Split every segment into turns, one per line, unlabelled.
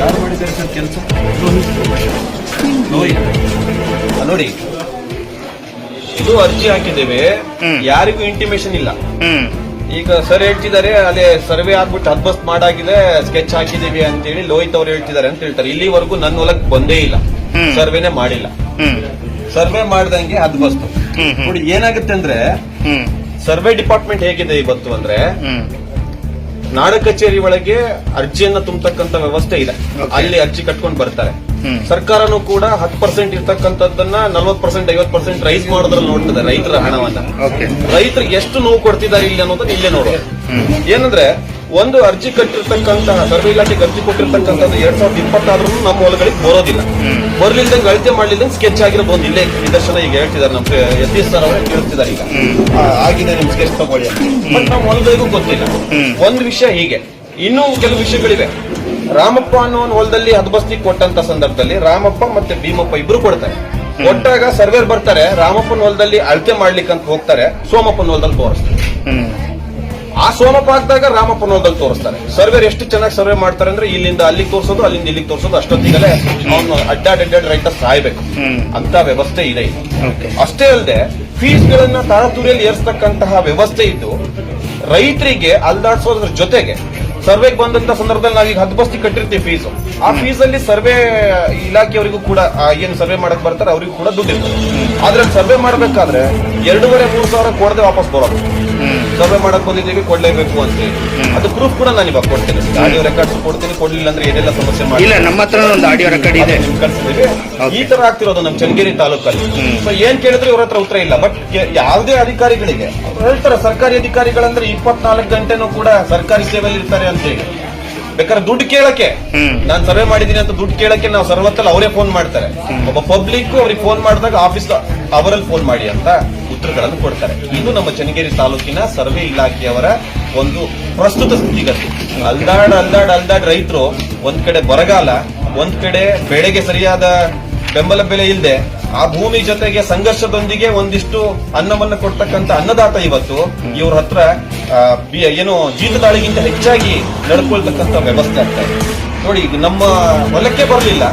ಯಾರು ಮಾಡಿದ್ದಾರೆ ಸರ್ ಕೆಲಸ? ನೋಡಿ. ಇದು ಅರ್ಜಿ ಹಾಕಿದ್ದೇವೆ. ಯಾರಿಗೂ ಇಂಟಿಮೇಷನ್ ಇಲ್ಲ. ಈಗ ಸರ್ ಹೇಳ್ತಿದ್ದಾರೆ ಅಲ್ಲೇ ಸರ್ವೆ ಆಗ್ಬಿಟ್ಟು ಹದ್ಬಸ್ ಮಾಡಾಗಿದೆ ಸ್ಕೆಚ್ ಹಾಕಿದೀವಿ ಅಂತೇಳಿ ಲೋಹಿತ್ ಅವ್ರು ಹೇಳ್ತಿದ್ದಾರೆ ಅಂತ ಹೇಳ್ತಾರೆ. ಇಲ್ಲಿವರೆಗೂ ನನ್ನ ಹೊಲಕ್ ಬಂದೇ ಇಲ್ಲ. ಸರ್ವೆನೆ ಮಾಡಿಲ್ಲ. ಸರ್ವೆ ಮಾಡ್ದಂಗೆ ಹದ್ಬಸ್ತು
ಹ್ಮ್.
ನೋಡಿ ಏನಾಗುತ್ತೆ ಅಂದ್ರೆ ಸರ್ವೆ ಡಿಪಾರ್ಟ್ಮೆಂಟ್ ಹೇಗಿದೆ ಇವತ್ತು ಅಂದ್ರೆ ನಾಡ ಕಚೇರಿ ಒಳಗೆ ಅರ್ಜಿಯನ್ನ ತುಂಬತಕ್ಕಂತ ವ್ಯವಸ್ಥೆ ಇದೆ. ಅಲ್ಲಿ ಅರ್ಜಿ ಕಟ್ಕೊಂಡು ಬರ್ತಾರೆ. ಸರ್ಕಾರನು ಕೂಡ ಹತ್ ಪರ್ಸೆಂಟ್ ಇರ್ತಕ್ಕಂಥದ್ದನ್ನ ನಲ್ವತ್ ಪರ್ಸೆಂಟ್ ಐವತ್ ಪರ್ಸೆಂಟ್ ರೈಸ್ ಮಾಡೋದ್ರಲ್ಲಿ ನೋಡ್ತದೆ ರೈತರ ಹಣವನ್ನ. ರೈತರಿಗೆ ಎಷ್ಟು ನೋವು ಕೊಡ್ತಿದ್ದಾರೆ ಇಲ್ಲಿ ಅನ್ನೋದನ್ನ ಇಲ್ಲೇ ನೋಡೋದು. ಏನಂದ್ರೆ ಒಂದು ಅರ್ಜಿ ಕಟ್ಟಿರ್ತಕ್ಕಂತಹ ಸರ್ವೆ ಇಲಾಖೆಗೆ ಅರ್ಜಿ ಕೊಟ್ಟಿರ್ತಕ್ಕಂಥದ್ದು ಎರಡ್ ಸಾವಿರದ ಇಪ್ಪತ್ತಾದ್ರೂ ನಮ್ಮ ಹೊಲಗಳಿಗೆ ಬರೋದಿಲ್ಲ. ಬರ್ಲಿಲ್ದಂಗೆ ಅಳತೆ ಮಾಡ್ಲಿಲ್ದಂಗೆ ಸ್ಕೆಚ್ ಆಗಿರಬಹುದು ಇಲ್ಲೇ ನಿದರ್ಶನ ಈಗ ಹೇಳ್ತಿದ್ದಾರೆ ನಮ್ಮ ಎಸ್ ಸರ್ ಅವರು ಹೇಳ್ತಿದ್ದಾರೆ ಈಗ. ಆಗಿದೆ ನಿಮ್ ಸ್ಕೆಚ್ ತಗೊಳ್ಳಿ ಬಟ್ ನಮ್ಮ ಹೊಲಗಳಿಗೂ ಗೊತ್ತಿಲ್ಲ. ಒಂದ್ ವಿಷಯ ಹೀಗೆ. ಇನ್ನೂ ಕೆಲವು ವಿಷಯಗಳಿವೆ. ರಾಮಪ್ಪ ಅನ್ನೋ ಒಂದು ಹೊಲದಲ್ಲಿ ಹದ್ಬಸ್ತಿ ಕೊಟ್ಟಂತ ಸಂದರ್ಭದಲ್ಲಿ ರಾಮಪ್ಪ ಮತ್ತೆ ಭೀಮಪ್ಪ ಇಬ್ರು ಕೊಡ್ತಾರೆ. ಕೊಟ್ಟಾಗ ಸರ್ವೇರ್ ಬರ್ತಾರೆ. ರಾಮಪ್ಪನ ಹೊಲದಲ್ಲಿ ಅಳತೆ ಮಾಡ್ಲಿಕ್ಕೆ ಅಂತ ಹೋಗ್ತಾರೆ. ಸೋಮಪ್ಪನ ಹೊಲದಲ್ಲಿ ತೋರಿಸ್ತಾರೆ. ಆ ಸೋಮಪಾಕದಾಗ ಹಾಕಿದಾಗ ರಾಮಪ್ಪನ ಹೊಲದಲ್ಲಿ ತೋರಿಸ್ತಾರೆ. ಸರ್ವೇರ್ ಎಷ್ಟು ಚೆನ್ನಾಗಿ ಸರ್ವೆ ಮಾಡ್ತಾರೆ ಅಂದ್ರೆ ಇಲ್ಲಿಂದ ಅಲ್ಲಿಗೆ ತೋರಿಸೋದು ಅಲ್ಲಿಂದ ಇಲ್ಲಿಗೆ ತೋರಿಸೋದು ಅಷ್ಟೊತ್ತಿಗಲೇ ಅವನು ಅಡ್ಡಾಡ್ ಅಡ್ಡಾಡ್ ರೈತ ಸಾಯ್ಬೇಕು. ಅಂತ ವ್ಯವಸ್ಥೆ ಇದೆ ಅಷ್ಟೇ ಅಲ್ಲದೆ ಫೀಸ್ ಗಳನ್ನ ತಾರತೂರಿಯಲ್ಲಿ ಏರ್ಸ್ತಕ್ಕಂತಹ ವ್ಯವಸ್ಥೆ ಇದ್ದು ರೈತರಿಗೆ ಅಲ್ದಾಡ್ಸೋದ್ರ ಜೊತೆಗೆ ಸರ್ವೆಗೆ ಬಂದಂತ ಸಂದರ್ಭದಲ್ಲಿ ನಾವೀಗ ಬಸ್ತಿ ಕಟ್ಟಿರ್ತೀವಿ ಫೀಸ್ ಆ ಫೀಸ್ ಅಲ್ಲಿ ಸರ್ವೆ ಇಲಾಖೆಯವರಿಗೂ ಕೂಡ ಏನು ಸರ್ವೆ ಮಾಡಕ್ ಬರ್ತಾರೆ ಅವರಿಗೂ ಕೂಡ ದುಡ್ಡು ಇರ್ತದೆ. ಆದ್ರೆ ಸರ್ವೆ ಮಾಡ್ಬೇಕಾದ್ರೆ ಎರಡೂವರೆ ಮೂರು ಸಾವಿರ ಕೊಡದೆ ವಾಪಸ್ ಬರೋದು. ಸರ್ವೆ ಮಾಡಕ್ ಬಂದಿದ್ದೀವಿ ಕೊಡ್ಲೇಬೇಕು ಅಂತ ಅದು ಪ್ರೂಫ್ ಕೂಡ ನಾನು ಇವಾಗ ಕೊಡ್ತೀನಿ. ಆಡಿಯೋ ರೆಕಾರ್ಡ್ಸ್ ಕೊಡ್ತೀನಿ ಕೊಡ್ಲಿಲ್ಲ ಅಂದ್ರೆ ಏನೆಲ್ಲ ಸಮಸ್ಯೆ ಮಾಡಿ.
ಇಲ್ಲ ನಮ್ಮ ಹತ್ರ ಒಂದು ಆಡಿಯೋ ರೆಕಾರ್ಡ್ ಇದೆ.
ಕಳ್ಸಿದೀವಿ. ಈ ತರ ಆಗ್ತಿರೋದು ನಮ್ಮ ಚನ್ನಗಿರಿ ತಾಲೂಕಲ್ಲಿ. ಸೊ ಏನ್ ಕೇಳಿದ್ರೆ ಇವ್ರ ಹತ್ರ ಉತ್ತರ ಇಲ್ಲ. ಬಟ್ ಯಾವುದೇ ಅಧಿಕಾರಿಗಳಿಗೆ ಹೇಳ್ತಾರೆ ಸರ್ಕಾರಿ ಅಧಿಕಾರಿಗಳಂದ್ರೆ ಇಪ್ಪತ್ನಾಲ್ಕು ಗಂಟೆನೂ ಕೂಡ ಸರ್ಕಾರಿ ಸೇವೆಯಲ್ಲಿ ಇರ್ತಾರೆ ಅಂತ ಹೇಳಿ ಬೇಕಾದ್ರೆ ದುಡ್ಡು ಕೇಳಕ್ಕೆ.
ನಾನು
ನಾನ್ ಸರ್ವೆ ಮಾಡಿದೀನಿ ಅಂತ ದುಡ್ಡು ಕೇಳಕ್ಕೆ ನಾವು ಸರ್ವತ್ತಲ್ಲಿ ಅವರೇ ಫೋನ್ ಮಾಡ್ತಾರೆ. ಒಬ್ಬ ಪಬ್ಲಿಕ್ ಅವ್ರಿಗೆ ಫೋನ್ ಮಾಡಿದಾಗ ಆಫೀಸ್ ಅವರಲ್ಲಿ ಫೋನ್ ಮಾಡಿ ಅಂತ ಉತ್ತರಗಳನ್ನು ಕೊಡ್ತಾರೆ. ಇದು ನಮ್ಮ ಚನ್ನಗಿರಿ ತಾಲೂಕಿನ ಸರ್ವೆ ಇಲಾಖೆಯವರ ಒಂದು ಪ್ರಸ್ತುತ ಸ್ಥಿತಿಗತಿ ಅಲ್ದಾಡ್ ಅಲ್ದಾಡ್ ಅಲ್ದಾಡ್ ರೈತರು ಒಂದ್ ಕಡೆ ಬರಗಾಲ ಒಂದ್ ಕಡೆ ಬೆಳೆಗೆ ಸರಿಯಾದ ಬೆಂಬಲ ಬೆಲೆ ಇಲ್ಲದೆ ಆ ಭೂಮಿ ಜೊತೆಗೆ ಸಂಘರ್ಷದೊಂದಿಗೆ ಒಂದಿಷ್ಟು ಅನ್ನವನ್ನು ಕೊಡ್ತಕ್ಕಂತ ಅನ್ನದಾತ ಇವತ್ತು. ಇವ್ರ ಹತ್ರ ಆ, ಬಿ- ಏನು ಜೀತದಾಳಿಗಿಂತ ಹೆಚ್ಚಾಗಿ ನಡ್ಕೊಳ್ತಕ್ಕಂತ ವ್ಯವಸ್ಥೆ ಆಗ್ತಾ ಇದೆ. ನೋಡಿ ಈಗ ನಮ್ಮ ಹೊಲಕ್ಕೆ ಬರಲಿಲ್ಲ.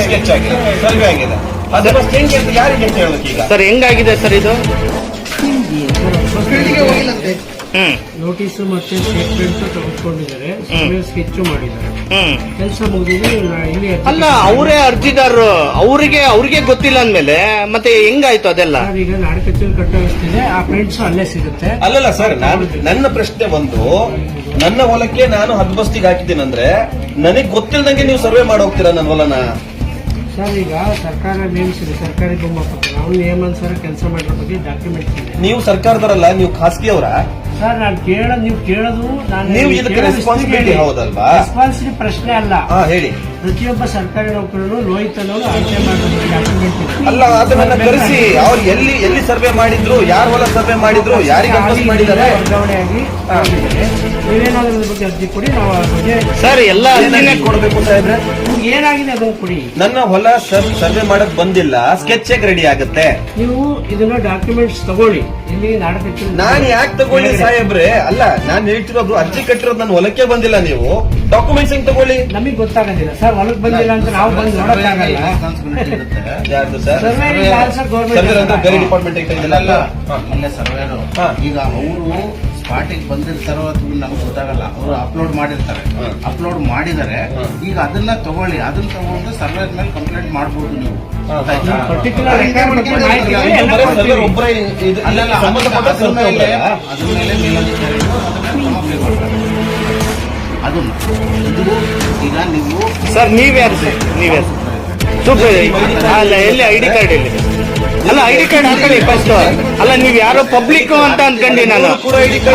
ಸ್ಕೆಚ್ ಆಗಿದೆ. ಸರ್ವೆ ಆಗಿದೆ ಅದು ಹೆಂಗೆ ಅಂತ ಯಾರಿಗೆ ಅಂತ ಈಗ
ಸರ್ ಹೆಂಗಾಗಿದೆ ಸರ್ ಇದು?
ನೋಟಿಸ್ ಮತ್ತೆ ಸ್ಟೇಟ್ಮೆಂಟ್ ತೆಗೆದುಕೊಂಡಿದ್ದಾರೆ. ಸರ್ವೆ ಸ್ಕೆಚ್ ಮಾಡಿದ್ದಾರೆ. ಕೆಲಸ ಮುಗಿದಿದೆ ಇಲ್ಲಿ
ಅಲ್ಲ ಅವರೇ ಅರ್ಜಿದಾರರು ಅವರಿಗೆ ಅವ್ರಿಗೆ ಗೊತ್ತಿಲ್ಲ ಅಂದ್ಮೇಲೆ ಮತ್ತೆ ಹೆಂಗಾಯ್ತು ಅದೆಲ್ಲ?
ಈಗ ನಾಡ ಕಚೇರಿ ಕಟ್ಟೋಷ್ಟಿದೆ ಆ ಪ್ರಿಂಟ್ಸ್ ಅಲ್ಲೇ ಸಿಗುತ್ತೆ.
ಅಲ್ಲಲ್ಲ ಸರ್ ನಾನು ನನ್ನ ಪ್ರಶ್ನೆ ಒಂದು. ನನ್ನ ಹೊಲಕ್ಕೆ ನಾನು ಹದ್ಬಸ್ತಿಗೆ ಹಾಕಿದ್ದೀನಂದ್ರೆ ನನಗೆ ಗೊತ್ತಿಲ್ಲದಂಗೆ ನೀವು ಸರ್ವೆ ಮಾಡಿ ಹೋಗ್ತೀರಾ ನನ್ನ ಹೊಲನ?
ಸರ್ ಈಗ ಸರ್ಕಾರ ನೇಮಿಸಿದೆ. ಸರ್ಕಾರಿ ಭೂಮಾಪಕ ಅವ್ನು ನಿಯಮಾನುಸಾರ ಕೆಲಸ ಮಾಡಿರೋ ಬಗ್ಗೆ ಡಾಕ್ಯುಮೆಂಟ್ ಇದೆ.
ನೀವು ಸರ್ಕಾರದವರಲ್ಲ ನೀವು ಖಾಸಗಿಯವರ?
ಸರ್ ನಾನು ಕೇಳೋದು ನೀವು ಕೇಳೋದು
ನೀವು ಇದಕ್ಕೆ ರೆಸ್ಪಾನ್ಸಿಬಿಲಿಟಿ ಹೌದಲ್ವಾ?
ರೆಸ್ಪಾನ್ಸಿಬಿಲಿಟಿ ಪ್ರಶ್ನೆ ಅಲ್ಲ.
ಹಾ ಹೇಳಿ.
ಪ್ರತಿಯೊಬ್ಬ ಸರ್ಕಾರಿ ನೌಕರನು ಲೋಹಿತ್ ಅನ್ನೋರು ಅಳತೆ ಮಾಡೋ ಡಾಕ್ಯುಮೆಂಟ್ ಇದೆ
ಅಲ್ಲ ಅದನ್ನ ಕರೆಸಿ. ಅವ್ರು ಎಲ್ಲಿ ಎಲ್ಲಿ ಸರ್ವೆ ಮಾಡಿದ್ರು ಯಾರ ಹೊಲ ಸರ್ವೆ ಮಾಡಿದ್ರು ಯಾರಿಗೆ ಹದ್ಬಸ್ತ್ ಮಾಡಿದ್ದಾರೆ?
ವರ್ಗಾವಣೆಯಾಗಿ. ನೀವೇನಾದ್ರೂ ಬಗ್ಗೆ ಅರ್ಜಿ ಕೊಡಿ ನಾವು
ಸರ್ ಎಲ್ಲ
ಕೊಡ್ಬೇಕು ಸಾಹೇಬ್ರೆ.
ನಿಮ್ಗೆ ಏನಾಗಿದೆ ಅದನ್ನ ಕೊಡಿ.
ನನ್ನ ಹೊಲ ಸರ್ವೆ ಮಾಡಕ್ ಬಂದಿಲ್ಲ ಸ್ಕೆಚ್ ರೆಡಿ ಆಗುತ್ತೆ.
ನೀವು ಇದನ್ನ ಡಾಕ್ಯುಮೆಂಟ್ಸ್ ತಗೊಳ್ಳಿ. ಇಲ್ಲಿ ನಾಟಕ
ನಾನು ಯಾಕೆ ತಗೊಳ್ಳಿ ಸಾಹೇಬ್ರೆ? ಅಲ್ಲ ನಾನು ಹೇಳ್ತಿರೋದು ಅರ್ಜಿ ಕಟ್ಟಿರೋದು ನನ್ನ ಹೊಲಕ್ಕೆ ಬಂದಿಲ್ಲ ನೀವು. ಡಾಕ್ಯುಮೆಂಟ್ಸ್ ಹೆಂಗ್ ತಗೊಳ್ಳಿ?
ನಮಗ್ ಗೊತ್ತಾಗೋದಿಲ್ಲ. ಸರ್ ಹೊಲಕ್ ಬಂದಿಲ್ಲ ಅಂತ ನಾವು ಬಂದು ನೋಡಕ್ಕಾಗಲ್ಲ.
ಯಾರ್ದು ಸರ್?
ಸರ್ವೆ ಸರ್
ಅಂದ್ರೆ ಬೇರೆ ಡಿಪಾರ್ಟ್ಮೆಂಟ್.
ಈಗ ಅವರು ಸ್ಪಾಟಿಗೆ ಬಂದಿರ್ತಾರೋ ಅಥವಾ ನಮ್ಗೆ ಗೊತ್ತಾಗಲ್ಲ. ಅವರು ಅಪ್ಲೋಡ್ ಮಾಡಿರ್ತಾರೆ. ಅಪ್ಲೋಡ್ ಮಾಡಿದರೆ ಈಗ ಅದನ್ನ ತಗೊಳ್ಳಿ. ಅದನ್ನ ತಗೊಂಡು ಸರ್ವೇರ್ ಮೇಲೆ ಕಂಪ್ಲೇಂಟ್ ಮಾಡ್ಬೋದು ನೀವು. ಅದನ್ನ ಇದು ಈಗ ನೀವು
ಸರ್ ನೀವ್ಯಾರು ಸರ್ ನೀವ್ಯಾರು ಸೂಪರ್ ಅಲ್ಲ ಎಲ್ಲಿ ಐ ಡಿ ಕಾರ್ಡ್ ಎಲ್ಲಿ? ಅಲ್ಲ ಐ ಡಿ ಕಾರ್ಡ್ ಹಾಕೊಳ್ಳಿ ಫಸ್ಟ್ ಅಲ್ಲ ನೀವ್ ಯಾರೋ ಪಬ್ಲಿಕ್ ಅಂತ ಅನ್ಕೊಂಡಿ ನಾನು.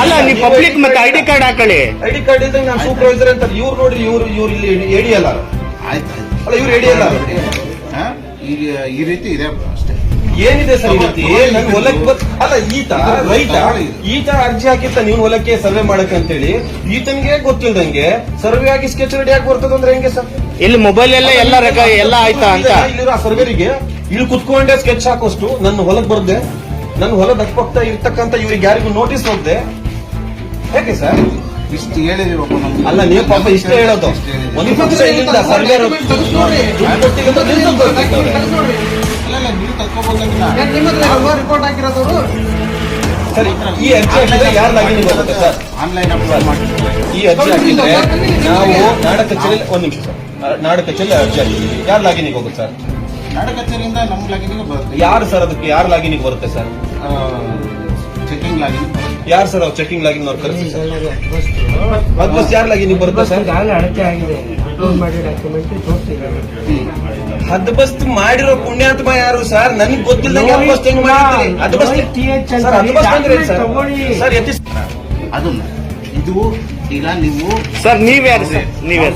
ಅಲ್ಲ ನೀವು ಪಬ್ಲಿಕ್ ಮತ್ತೆ ಐ ಡಿ ಕಾರ್ಡ್ ಹಾಕೊಳ್ಳಿ.
ಐಡಿ ಕಾರ್ಡ್ ಇದ್ರೆ ನಾನು ಸೂಪರ್ವೈಸರ್ ಅಂತ ಇವ್ರು ನೋಡ್ರಿ ಇವ್ರು ಇವ್ರು ಇಲ್ಲಿ ಎಡಿ ಅಲ್ಲ
ಆಯ್ತು
ಅಲ್ಲ ಇವ್ರು ಎಡಿ ಅಲ್ಲ
ಹಾ? ಈ ರೀತಿ ಇದೆ ಅಷ್ಟೇ.
ಏನಿದೆ ಸರ್ ಈ ರೀತಿ? ನನ್ ಹೊಲಕ್ಕೆ ಅಲ್ಲ ಈತ ರೈತ ಈತ ಅರ್ಜಿ ಹಾಕಿತ್ತ ನೀವು ಹೊಲಕ್ಕೆ ಸರ್ವೆ ಮಾಡಕ್ಕೆ ಅಂತೇಳಿ ಈತನ್ಗೆ ಗೊತ್ತಿಲ್ದಂಗೆ ಸರ್ವೆ ಆಗಿ ಸ್ಕೆಚ್ ರೆಡಿ ಆಗಿ ಬರ್ತದ ಅಂದ್ರೆ ಹೆಂಗೆ ಸರ್?
ಇಲ್ಲಿ ಮೊಬೈಲ್ ಎಲ್ಲ ಎಲ್ಲ ಎಲ್ಲ ಆಯ್ತಾ ಅಂತ?
ಇಲ್ಲಿರೋ ಸರ್ವೇರಿಗೆ ಇಲ್ಲಿ ಕುತ್ಕೊಂಡೆ ಸ್ಕೆಚ್ ಹಾಕೋಷ್ಟು. ನನ್ನ ಹೊಲಕ್ ಬರ್ದೆ. ನನ್ನ ಹೊಲದ ಅಕ್ಕಪಕ್ಕ ಇರ್ತಕ್ಕಂತ ಇವ್ರಿಗೆ ಯಾರಿಗೂ ನೋಟಿಸ್ ಹೋಗ್ದೆ. ಹೇಗೆ ಸರ್
ಇಷ್ಟು ಹೇಳಿದೀವಿ ನಮ್ಗೆ.
ಅಲ್ಲ ನೀವು ಪಾಪ ಇಷ್ಟೇ ಹೇಳೋದು. ಒಂದು ಪಕ್ಷ ಇಲ್ಲಿಂದ ಸರ್ವೆ
ಅಲ್ಲ ಅಲ್ಲ, ನೀವು ತಕ್ಕೋಬೋದಲ್ಲ
ರಿಪೋರ್ಟ್ ಹಾಕಿರೋದವರು
ಸರಿ ಈ ಅರ್ಜಿ ಹಾಕಿದ್ರೆ ಯಾರು ಲಾಗಿನ್ ಬರುತ್ತೆ ಸರ್
ಆನ್ಲೈನ್ ಅಪ್ಲೈ
ಈ ಅರ್ಜಿ ಹಾಕಿದ್ರೆ ನಾವು ನಾಡ ಕಚೇರಿ ಒಂದ್ ನಿಮಿಷ ಸರ್ ನಾಡ ಕಚೇರಿ ಅರ್ಜಿ ಹಾಕಿದ್ದೀವಿ. ಯಾರು ಲಾಗಿನಿಗೆ ಹೋಗುತ್ತೆ ಸರ್
ನಾಡ ಕಚೇರಿಯಿಂದ ನಮ್ಮ ಲಾಗಿನಿಗೆ ಬರುತ್ತೆ.
ಯಾರು ಸರ್ ಅದಕ್ಕೆ? ಯಾರು ಲಾಗಿನಿಗೆ ಬರುತ್ತೆ ಸರ್?
ಚೆಕಿಂಗ್ ಲಾಗಿನ್
ಯಾರು ಸರ್ ಅವ್ರು ಚೆಕಿಂಗ್ ಲಾಗಿನ್ ಅವ್ರು ಕರೆಸಿ ಸರ್? ಅದ್ ಬಸ್ ಯಾರು ಲಾಗಿನಿಗೆ ಬರುತ್ತೆ ಸರ್?
ಈಗಾಗಲೇ ಅಳತೆ ಆಗಿದೆ. ಮಾಡಿ ಡಾಕ್ಯುಮೆಂಟ್ ತೋರಿಸಿದ್ದಾರೆ.
ಹದ್ ಬಸ್ತ್ ಮಾಡಿರೋ ಪುಣ್ಯಾತ್ಮ ಯಾರು ಸರ್? ನನಗೆ ಗೊತ್ತಿಲ್ಲ ಹದ್ ಬಸ್ತ್ ಹೆಂಗ್ ಸರ್ ಹದ್ ಬಸ್ತ್ ಅಂದ್ರೆ ಸರ್. ಸರ್ ಎತ್ತಿ
ಅದನ್ನ ಇದು ಈಗ ನೀವು
ಸರ್ ನೀವ್ಯಾರು ಸರ್? ನೀವ್ಯಾರು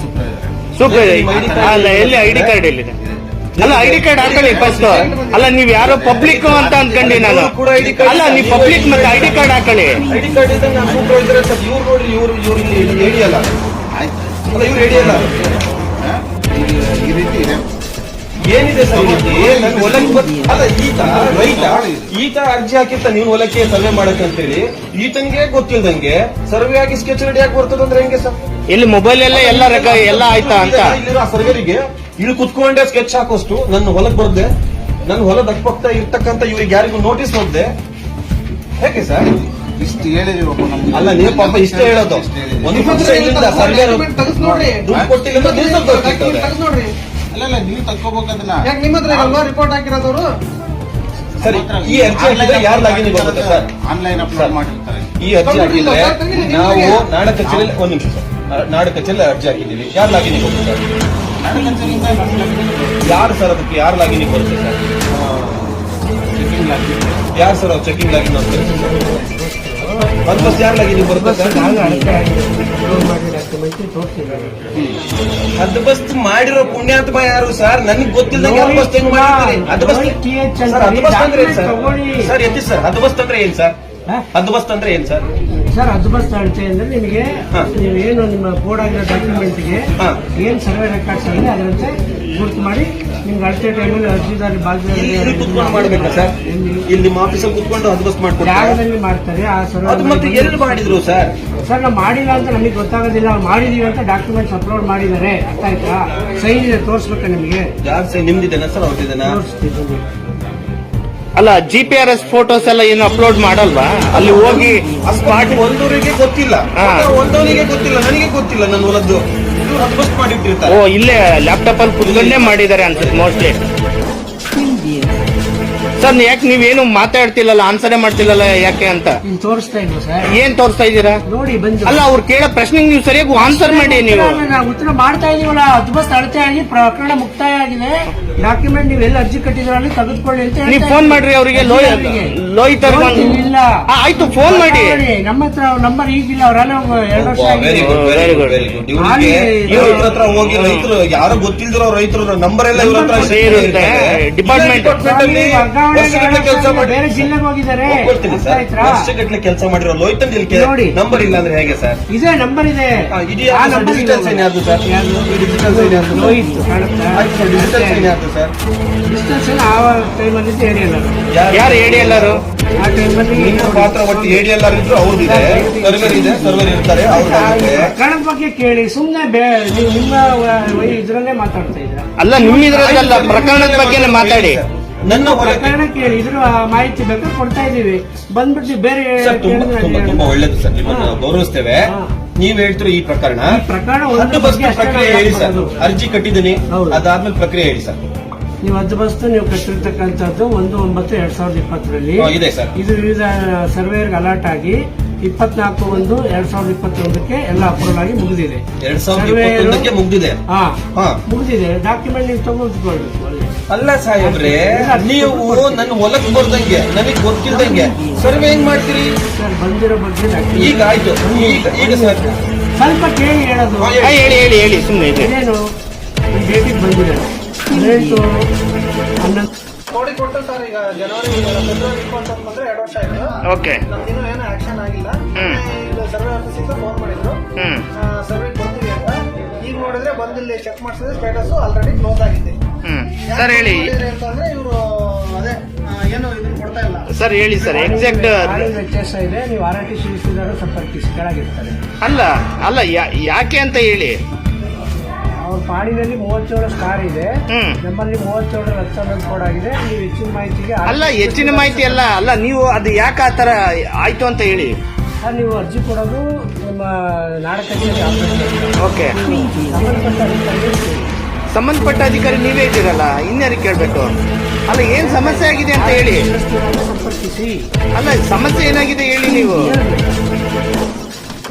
ಸೂಪರ್ ಅಲ್ಲ ಎಲ್ಲಿ ಐ ಡಿ ಕಾರ್ಡ್ ಎಲ್ಲಿದೆ? ಅಲ್ಲ ಐ ಡಿ ಕಾರ್ಡ್ ಹಾಕೊಳ್ಳಿ ಫಸ್ಟ್ ಅಲ್ಲ ನೀವ್ ಯಾರೋ ಪಬ್ಲಿಕ್ ಅಂತ ಅನ್ಕೊಂಡಿ ನಾನು. ಅಲ್ಲ ನೀವು ಪಬ್ಲಿಕ್ ಮತ್ತೆ ಐ ಡಿ ಕಾರ್ಡ್ ಹಾಕೊಳ್ಳಿ
ಐಡಿ ಕಾರ್ಡ್ ಇದೆ ನಾನು ಸೂಪರ್ವೈಸರ್ ಇವ್ರು ನೋಡ್ರಿ ಇವ್ರು ಇವ್ರು ಇಲ್ಲಿ ಅಲ್ಲ ಇವ್ರು
ಈ ರೀತಿ ಇದೆ?
ಏನಿದೆ ಸರ್ ಹೊಲಕ್ಕೆ ಅಲ್ಲ ಈತ ರೈತ ಈತ ಅರ್ಜಿ ಹಾಕಿತ್ತ ನೀವು ಹೊಲಕ್ಕೆ ಸರ್ವೆ ಮಾಡಕ್ಕೆ ಅಂತೇಳಿ. ಈತಂಗೆ ಗೊತ್ತಿಲ್ದಂಗೆ ಸರ್ವೆ ಆಗಿ ಸ್ಕೆಚ್ ರೆಡಿ ಆಗಿ ಬರ್ತದಂದ್ರೆ ಹೆಂಗೆ ಸರ್?
ಇಲ್ಲಿ ಮೊಬೈಲ್ ಎಲ್ಲ ಎಲ್ಲ ಎಲ್ಲ ಆಯ್ತಾ ಅಂತ?
ಇಲ್ಲಿರೋ ಸರ್ವೇರಿಗೆ ಇಲ್ಲಿ ಕುತ್ಕೊಂಡೆ ಸ್ಕೆಚ್ ಹಾಕೋಷ್ಟು. ನನ್ನ ಹೊಲಕ್ ಬರ್ದೆ. ನನ್ನ ಹೊಲದ ಅಕ್ಕಪಕ್ಕ ಇರ್ತಕ್ಕಂಥ ಇವ್ರಿಗೆ ಯಾರಿಗೂ ನೋಟಿಸ್ ಹೋಗ್ದೆ. ಹೇಗೆ ಸರ್?
ಇಷ್ಟು ಹೇಳಿದೀವಿ
ಅಲ್ಲ ನೀವು ಪಾಪ ಇಷ್ಟೇ ಹೇಳೋದು. ಒಂದು ಪಕ್ಷ ಇಲ್ಲಿಂದ ಸರ್ವೆ ದುಡ್ಡು ಕೊಟ್ಟಿಲ್ಲ ಅಂದ್ರೆ ದುಡ್ಡು ಕೊಡ್ತಿರ್ತಾರೆ.
ಅಲ್ಲ ಅಲ್ಲ ನೀವು ತಕ್ಕೋಬೇಕದನ್ನ
ನಿಮ್ಮ ಹತ್ರ ಅಲ್ವಾ ರಿಪೋರ್ಟ್ ಹಾಕಿರೋದವರು
ಸರಿ ಈ ಅರ್ಜಿ ಹಾಕಿದ್ರೆ ಯಾರು ಲಾಗಿನ್ ಬರುತ್ತೆ ಸರ್?
ಆನ್ಲೈನ್ ಅಪ್ಲೋಡ್ ಮಾಡಿರ್ತಾರೆ.
ಈ ಅರ್ಜಿ ಹಾಕಿದ್ರೆ ನಾವು ನಾಡ ಕಚೇರಿ ಒಂದ್ ನಿಮಿಷ ಸರ್. ನಾಡ ಕಚೇರಿ ಅರ್ಜಿ ಹಾಕಿದ್ದೀವಿ. ಯಾರು ಲಾಗಿನ್ ಹೋಗ್ತಾರೆ ಸರ್? ಯಾರು ಸರ್ ಅದಕ್ಕೆ? ಯಾರು ಲಾಗಿನ್ ಬರುತ್ತೆ ಸರ್? ಯಾರು ಸರ್ ಅವ್ರು ಚೆಕಿಂಗ್ ಲಾಗಿನ್ ಅಂತ ಒಂದು ಬಸ್ ಯಾರು ಲಾಗಿನ್ ಬರುತ್ತೆ ಸರ್? ಹದ್ ಬಸ್ ಮಾಡಿರೋ ಪುಣ್ಯಾತ್ಮ ಯಾರು ಸರ್? ನನಗೆ ಗೊತ್ತಿಲ್ಲದಂಗೆ ಹದ್ ಬಸ್ ಹೆಂಗ್ ಮಾಡಿರ್ತೀರಿ? ಹದ್ ಬಸ್ ಸರ್ ಹದ್ ಬಸ್ ಅಂದ್ರೆ ಏನ್ ಸರ್. ಸರ್ ಎತ್ತಿ ಸರ್ ಹದ್ ಬಸ್ ಅಂದ್ರೆ ಏನ್ ಸರ್? ಅದಬಸ್ತ್ ಬಸ್ ಅಂದ್ರೆ ಏನ್ ಸರ್?
ಸರ್ ಅದ್ಬಸ್ತ್ ಅಳತೆ ಅಂದ್ರೆ ನಿಮಗೆ
ನೀವು
ಏನು ನಿಮ್ಮ ಬೋರ್ಡ್ ಆಗಿರೋ ಡಾಕ್ಯುಮೆಂಟ್ಗೆ ಏನು ಸರ್ವೆ ರೆಕಾರ್ಡ್ಸ್ ಆಗಿದೆ ಅದರಂತೆ ಗುರುತು ಮಾಡಿ ನಿಮ್ಗೆ ಅಳತೆ ಟೈಮಲ್ಲಿ ಅರ್ಜಿದಾರಿ
ಇಲ್ಲಿ ಕುತ್ಕೊಂಡು ಮಾಡ್ಬೇಕಾ ಸರ್? ಇಲ್ಲಿ ನಿಮ್ಮ ಆಫೀಸಲ್ಲಿ ಕುತ್ಕೊಂಡು ಹದ್ ಬಸ್ ಮಾಡ್ಕೊಡ್ತಾರೆ?
ಜಾಗದಲ್ಲಿ ಮಾಡ್ತಾರೆ ಆ
ಅದು ಮತ್ತೆ
ಸರ್ವೆ
ಎಲ್ಲಿ ಮಾಡಿದ್ರು ಸರ್?
ಸರ್ ನಾವು ಮಾಡಿಲ್ಲ ಅಂತ ನಮಗೆ ಗೊತ್ತಾಗೋದಿಲ್ಲ ನಾವು ಮಾಡಿದೀವಿ ಅಂತ ಡಾಕ್ಯುಮೆಂಟ್ಸ್ ಅಪ್ಲೋಡ್ ಮಾಡಿದ್ದಾರೆ. ಅರ್ಥ ಆಯ್ತಾ? ಸೈನ್ ಇದೆ ತೋರಿಸ್ಬೇಕಾ ನಿಮಗೆ.
ಯಾರು ಸರ್ ನಿಮ್ದಿದೇನಾ ಸರ್
ತೋರಿಸ್ತಿದ್ದೀನಿ.
ಅಲ್ಲ G P R S photos ಎಲ್ಲ ಏನು ಅಪ್ಲೋಡ್ ಮಾಡಲ್ವಾ ಅಲ್ಲಿ ಹೋಗಿ
ಸ್ಪಾಟ್ ಒಂದೂರಿಗೆ ಗೊತ್ತಿಲ್ಲ. ಒಂದವನಿಗೆ ಗೊತ್ತಿಲ್ಲ ನನಗೆ ಗೊತ್ತಿಲ್ಲ ನನ್ನ ಹೊಲದ್ದು
ಓ ಇಲ್ಲೇ ಲ್ಯಾಪ್ಟಾಪ್ ಅಲ್ಲಿ ಕುತ್ಕೊಂಡೇ ಮಾಡಿದ್ದಾರೆ ಅನ್ಸುತ್ತೆ ಮೋಸ್ಟ್ಲಿ. ಸರ್ ಯಾಕೆ ನೀವೇನು ಮಾತಾಡ್ತಿಲ್ಲಲ್ಲ ಆನ್ಸರೇ ಮಾಡ್ತಿಲ್ಲಲ್ಲ ಯಾಕೆ ಅಂತ?
ತೋರಿಸ್ತಾ ಸರ್?
ಏನ್ ತೋರಿಸ್ತಾ ಇದ್ದೀರಾ?
ನೋಡಿ ಬಂದು.
ಅಲ್ಲ ಅವ್ರು ಕೇಳೋ ಪ್ರಶ್ನೆಗೆ ನೀವು ಸರಿಯಾಗಿ ಆನ್ಸರ್ ಮಾಡಿ ನೀವು.
ಉತ್ತರ ಮಾಡ್ತಾ ಇದೀವಲ್ಲ ಅದ್ಭುತ ಅಳತೆ ಆಗಿ ಪ್ರಕರಣ ಮುಕ್ತಾಯ ಆಗಿದೆ. ಡಾಕ್ಯುಮೆಂಟ್ ನೀವು ಎಲ್ಲಿ ಅರ್ಜಿ ಕಟ್ಟಿದ್ರ ಅಲ್ಲಿ ತೆಗೆದುಕೊಳ್ಳಿ ಅಂತ
ನೀವು ಫೋನ್ ಮಾಡ್ರಿ ಅವರಿಗೆ ಲೋಯ್
ಅವರಿಗೆ.
ಲೋಹಿತ್ ಅವ್ರಿಗೆ. ಒಂದು-
ಲೋಹಿತ್ ಇಲ್ಲ
ಆ, ಆಯ್ತು ಫೋನ್ ಮಾಡಿ.
ನಮ್ಮ ಹತ್ರ ನಂಬರ್ ಈಗಿಲ್ಲ ಅವರೆಲ್ಲ ಎರಡು ವರ್ಷ
ವೆರಿ
ಆಗಿದೆ.
Good very
Very
good very good ಇವ್ರ ಹತ್ರ ಹೋಗಿ ರೈತರು ಯಾರು ಗೊತ್ತಿಲ್ದಿರೋ ರೈತರು ನಂಬರ್ ಎಲ್ಲ ಇವ್ರ ಹತ್ರ
Number
ಡಿಪಾರ್ಟ್ಮೆಂಟ್ ಅಲ್ಲಿ ಕೆಲಸ ಮಾಡಿ
ಬೇರೆ ಜಿಲ್ಲೆಗೆ ಹೋಗಿದ್ದಾರೆ.
ಸರ್. ವರ್ಷಗಟ್ಟಲೆ ಕೆಲಸ ಮಾಡಿರೋ ಲೋಹಿತನ್
ನೋಡಿ.
ನಂಬರ್ ಇಲ್ಲ ಅಂದ್ರೆ ಹೇಗೆ ಸರ್?
ಇದೇ ನಂಬರ್ ಇದೆ. ಆ ನಂಬರ್
ಡಿಜಿಟಲ್ ಸೈನ್ ಯಾರ್ದು ಸರ್? ಡಿಜಿಟಲ್ ಸೈನ್ ಯಾರ್ದು
ಲೋಹಿತ್ ಕಾಣುತ್ತಾ?
ಆಯ್ತು ಸರ್ ಡಿಜಿಟಲ್ ಸೈನ್ ಯಾರ್ದು ಸರ್?
ಡಿಸ್ಟೆನ್ಸ್ ಆ ಟೈಮಲ್ಲಿ
ಯಾರು? ಹೇಳಿ ಎಲ್ಲರೂ
ಆ ಟೈಮಲ್ಲಿ
ನಿಮ್ಮ ಪಾತ್ರ ಒಟ್ಟು ಹೇಳಿ ಎಲ್ಲಾರು ಇದ್ರು ಅವ್ರದ್ದು ಇದೆ. ಸರ್ವರ್ ಇದೆ ಸರ್ವರ್ ಇರ್ತಾರೆ
ಬಗ್ಗೆ ಕೇಳಿ. ಸುಮ್ಮನೆ ನೀವು ನಿಮ್ಮ ವ- ಮಾತಾಡ್ತಾ ಇದ್ದೀರಾ?
ಅಲ್ಲ ನಿಮ್ಮ ಪ್ರಕರಣದ ಬಗ್ಗೆನೇ ಮಾತಾಡಿ.
ನನ್ನ
ಪ್ರಕರಣ ಕೇಳಿ ಇದ್ರ ಮಾಹಿತಿ ಬೇಕಾದ್ರೆ ಕೊಡ್ತಾ ಇದೀವಿ ಬಂದ್ಬಿಟ್ಟು ಬೇರೆ
ಸರ್ ತುಂಬಾ ತುಂಬಾ ಒಳ್ಳೇದು ಸರ್ ನಿಮ್ಮನ್ನ ಗೌರವಿಸ್ತೇವೆ. ನೀವ್ ಹೇಳ್ತಿರೋ ಈ ಪ್ರಕರಣ
ಪ್ರಕರಣ ಒಂದು ಬಗ್ಗೆ
ಪ್ರಕ್ರಿಯೆ ಹೇಳಿ ಸರ್. ಅರ್ಜಿ ಕಟ್ಟಿದ್ದೀನಿ. ಅದಾದ್ಮೇಲೆ ಪ್ರಕ್ರಿಯೆ ಹೇಳಿ ಸರ್.
ನೀವು ಹದ್ದು ಬಸ್ತು ನೀವು ಕಟ್ಟಿರ್ತಕ್ಕಂಥದ್ದು ಒಂದು ಒಂಬತ್ತು ಎರಡ್ ಸಾವಿರದ ಇಪ್ಪತ್ತರಲ್ಲಿ.
ಇದೆ ಸರ್.
ಇದು ವಿವಿಧ ಸರ್ವೇರ್ಗೆ ಅಲರ್ಟ್ ಆಗಿ ಇಪ್ಪತ್ನಾಲ್ಕು ಒಂದು ಎರಡ್ ಸಾವಿರದ ಇಪ್ಪತ್ತೊಂದಕ್ಕೆ ಎಲ್ಲ ಅಪ್ರೂವಲ್ ಆಗಿ ಮುಗಿದಿದೆ.
ಎರಡ್ ಸಾವಿರದ ಇಪ್ಪತ್ತೊಂದಕ್ಕೆ
ಹಾ. ಮುಗಿದಿದೆ. ಡಾಕ್ಯುಮೆಂಟ್ ನೀವು ತಗೊಳ್ಬೇಕು ಅಲ್ಲಿ
ಅಲ್ಲ ಸಾಹೇಬ್ರೆ ನೀವು ನನ್ನ ಹೊಲಕ್ ಬರ್ದಂಗೆ ನನಗ್ ಗೊತ್ತಿಲ್ದಂಗೆ ಸರ್ವೆ ಹೆಂಗ್ ಮಾಡ್ತೀರಿ?
ಸರ್ ಬಂದಿರೋ ಬಗ್ಗೆ
ಈಗ ಆಯ್ತು ಈಗ ಈಗ ಸರ್.
ಸ್ವಲ್ಪ ಕೇಳಿ ಹೇಳೋದು.
ಹಾ,
ಹೇಳಿ. ಹೇಳಿ ಹೇಳಿ ಸುಮ್ಮನೆ ಇದೆ
ಇದೇನು ಈ ಡೇಟಿಗೆ ಬಂದಿದೆ. ಹದಿನೆಂಟು ಹನ್ನೊಂದು
ಕೋಡಿ ಕೊಟ್ಟು ಸರ್ ಈಗ ಜನವರಿ ಫೆಬ್ರವರಿ ಇಪ್ಪತ್ತೊಂದು ಬಂದ್ರೆ ಎರಡು ವರ್ಷ ಆಯ್ತು.
ಓಕೆ.
ನಮ್ದಿನ್ನೂ ಏನು ಆಕ್ಷನ್ ಆಗಿಲ್ಲ.
ಹ್ಮ್.
ಇದು ಸರ್ವೆ ಆಫೀಸಿಂದ ಫೋನ್ ಮಾಡಿದ್ರು.
ಹ್ಮ್.
ಸರ್ವೆ ಅಂತ. ಈಗ ನೋಡಿದ್ರೆ ಬಂದಿಲ್ಲ ಚೆಕ್ ಮಾಡಿಸಿದ್ರೆ ಸ್ಟೇಟಸ್ ಆಲ್ರೆಡಿ ಕ್ಲೋಸ್ ಆಗಿದೆ.
ಹ್ಮ್. ಸರ್ ಹೇಳಿ.
ಅಂತಂದ್ರೆ ಇವರು ಅದೇ ಆ, ಏನು ಇದನ್ನ ಕೊಡ್ತಾ ಇಲ್ಲ
ಸರ್ ಹೇಳಿ ಸರ್ ಎಕ್ಸಾಕ್ಟ್
ಗಾಳಿ ವ್ಯತ್ಯಾಸ ಇದೆ ನೀವು ಆರ್ ಆರ್ ಟಿ ಸಿ ಸಂಪರ್ಕಿಸಿ ಕೆಳಗಿರ್ತಾರೆ
ಅಲ್ಲ ಅಲ್ಲ ಯಾ- ಯಾಕೆ ಅಂತ ಹೇಳಿ.
ಅವ್ರ ಪಾಡಿನಲ್ಲಿ ಮೂವತ್ತೇಳು ಸ್ಟಾರ್ ಇದೆ.
ಹ್ಮ್.
ನಮ್ಮಲ್ಲಿ ಮೂವತ್ತೇಳು ಲಕ್ಷ ಕೋಡ್ ಆಗಿದೆ. ನೀವು ಹೆಚ್ಚಿನ ಮಾಹಿತಿಗೆ
ಅಲ್ಲ ಹೆಚ್ಚಿನ ಮಾಹಿತಿ ಅಲ್ಲ ಅಲ್ಲ ನೀವು ಅದು ಯಾಕೆ ಆ ಥರ ಆಯ್ತು ಅಂತ ಹೇಳಿ.
ಸರ್, ನೀವು ಅರ್ಜಿ ಕೊಡೋದು ನಿಮ್ಮ ನಾಡ ಕಚೇರಿ ಆಫೀಸ್
ಓಕೆ
ಸಂಬಂಧಪಟ್ಟ.
ಸಂಬಂಧಪಟ್ಟ ಅಧಿಕಾರಿ ನೀವೇ ಇದ್ದೀರಲ್ಲ ಇನ್ಯಾರಿಗೆ ಕೇಳಬೇಕು? ಅಲ್ಲ ಏನು ಸಮಸ್ಯೆ ಆಗಿದೆ ಅಂತ ಹೇಳಿ. ಅಲ್ಲ ಸಮಸ್ಯೆ ಏನಾಗಿದೆ ಹೇಳಿ ನೀವು?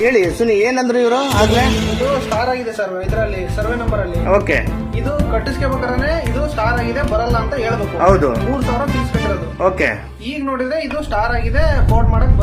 ಹೇಳಿ ಸುನಿ ಏನಂದ್ರು ಇವರು ಆಗ್ಲೇ?
ಇದು ಸ್ಟಾರ್ ಆಗಿದೆ ಸರ್ ಇದರಲ್ಲಿ ಸರ್ವೆ ನಂಬರ್ ಅಲ್ಲಿ.
ಓಕೆ.
ಇದು ಕಟ್ಟಿಸ್ಕೋಬೇಕಾದ್ರೆ ಇದು ಸ್ಟಾರ್ ಆಗಿದೆ ಬರಲ್ಲ ಅಂತ ಹೇಳ್ಬೇಕು.
ಹೌದು.
ಮೂರ್ ಸಾವಿರ ಫೀಸ್ ಕಟ್ಟಿರೋದು
ಓಕೆ.
ಈಗ ನೋಡಿದ್ರೆ ಇದು ಸ್ಟಾರ್ ಆಗಿದೆ ಫೋನ್ ಮಾಡಕ್